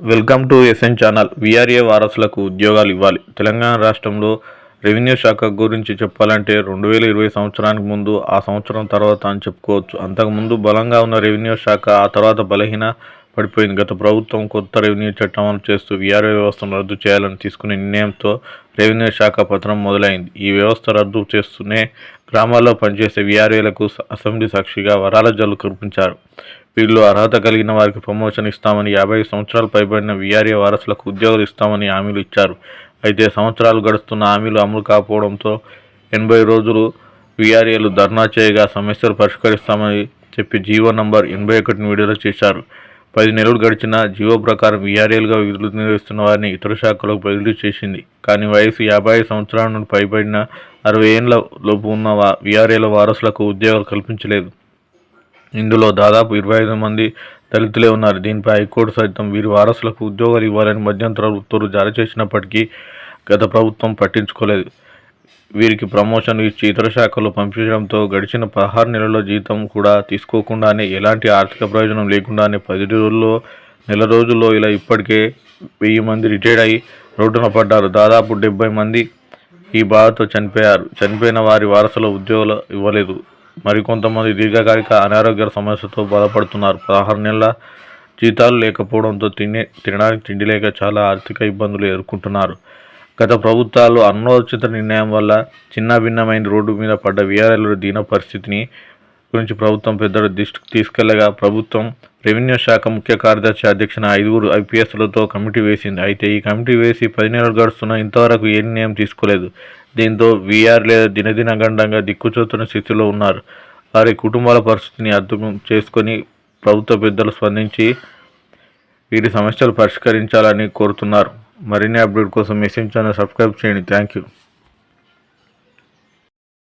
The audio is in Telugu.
Welcome to SN channel. VRA వారసులకు ఉద్యోగాలు ఇవ్వాలి. తెలంగాణ రాష్ట్రంలో రెవెన్యూ శాఖ గురించి చెప్పాలంటే రెండు వేల ఇరవై సంవత్సరానికి ముందు ఆ సంవత్సరం తర్వాత అని చెప్పుకోవచ్చు. అంతకుముందు బలంగా ఉన్న రెవెన్యూ శాఖ ఆ తర్వాత బలహీన పడిపోయింది. గత ప్రభుత్వం కొత్త రెవెన్యూ చట్టం అమలు చేస్తూ విఆర్ఏ వ్యవస్థను రద్దు చేయాలని తీసుకునే నిర్ణయంతో రెవెన్యూ శాఖ పతనం మొదలైంది. ఈ వ్యవస్థ రద్దు చేస్తూనే గ్రామాల్లో పనిచేసే విఆర్ఏలకు అసెంబ్లీ సాక్షిగా వరాల జల్లు కురిపించారు. వీళ్ళు అర్హత కలిగిన వారికి ప్రమోషన్ ఇస్తామని యాభై సంవత్సరాలు పైబడిన వీఆర్ఏ వారసులకు ఉద్యోగాలు ఇస్తామని హామీలు ఇచ్చారు. అయితే సంవత్సరాలు గడుస్తున్న హామీలు అమలు కాకపోవడంతో ఎనభై రోజులు వీఆర్ఏలు ధర్నా చేయగా సమస్యలు పరిష్కరిస్తామని చెప్పి జీవో నంబర్ ఎనభై ఒకటిని విడుదల చేశారు. పది నెలలు గడిచిన జీవో ప్రకారం విఆర్ఏలుగా విధులు నిర్వహిస్తున్న వారిని ఇతర శాఖలకు బదిలీ చేసింది. కానీ వయసు యాభై ఐదు సంవత్సరాల నుండి పైబడిన అరవై ఏళ్ళ లోపు ఉన్న వా- వారసులకు ఉద్యోగాలు కల్పించలేదు. ఇందులో దాదాపు ఇరవై ఐదు మంది దళితులే ఉన్నారు. దీనిపై హైకోర్టు సైతం వీరి వారసులకు ఉద్యోగాలు ఇవ్వాలని మధ్యంతర ఉత్తర్వులు జారీ చేసినప్పటికీ గత ప్రభుత్వం పట్టించుకోలేదు. వీరికి ప్రమోషన్ ఇచ్చి ఇతర శాఖల్లో పంపించడంతో గడిచిన పదహారు నెలల్లో జీతం కూడా తీసుకోకుండానే ఎలాంటి ఆర్థిక ప్రయోజనం లేకుండానే పది రోజుల్లో నెల రోజుల్లో ఇలా ఇప్పటికే వెయ్యి మంది రిటైర్డ్ అయి రోడ్డున పడ్డారు. దాదాపు డెబ్బై మంది ఈ బాధతో చనిపోయారు. చనిపోయిన వారి వారసుల ఉద్యోగాలు ఇవ్వలేదు. మరికొంతమంది దీర్ఘకాలిక అనారోగ్య సమస్యతో బాధపడుతున్నారు. పదహారు నెలల జీతాలు లేకపోవడంతో తినే తినడానికి తిండి లేక చాలా ఆర్థిక ఇబ్బందులు ఎదుర్కొంటున్నారు. గత ప్రభుత్వాలు అన్నోచిత నిర్ణయం వల్ల చిన్న భిన్నమైన రోడ్డు మీద పడ్డ వీఆర్ఎల్ దీన పరిస్థితిని గురించి ప్రభుత్వం పెద్దల దృష్టికి తీసుకెళ్ళగా ప్రభుత్వం రెవెన్యూ శాఖ ముఖ్య కార్యదర్శి అధ్యక్షన ఐదుగురు ఐపీఎస్లతో కమిటీ వేసింది. అయితే ఈ కమిటీ వేసి పది నెలలు గడుస్తున్నా ఇంతవరకు ఏ నిర్ణయం తీసుకోలేదు. దీంతో వీఆర్ లేదా దినదిన గండంగా దిక్కుచోతున్న స్థితిలో ఉన్నారు. వారి కుటుంబాల పరిస్థితిని అర్థం చేసుకొని ప్రభుత్వ పెద్దలు స్పందించి వీరి సమస్యలు పరిష్కరించాలని కోరుతున్నారు. మరిన్ని అప్డేట్ కోసం మెసేజ్ ఛానల్ సబ్స్క్రైబ్ చేయండి. Thank you.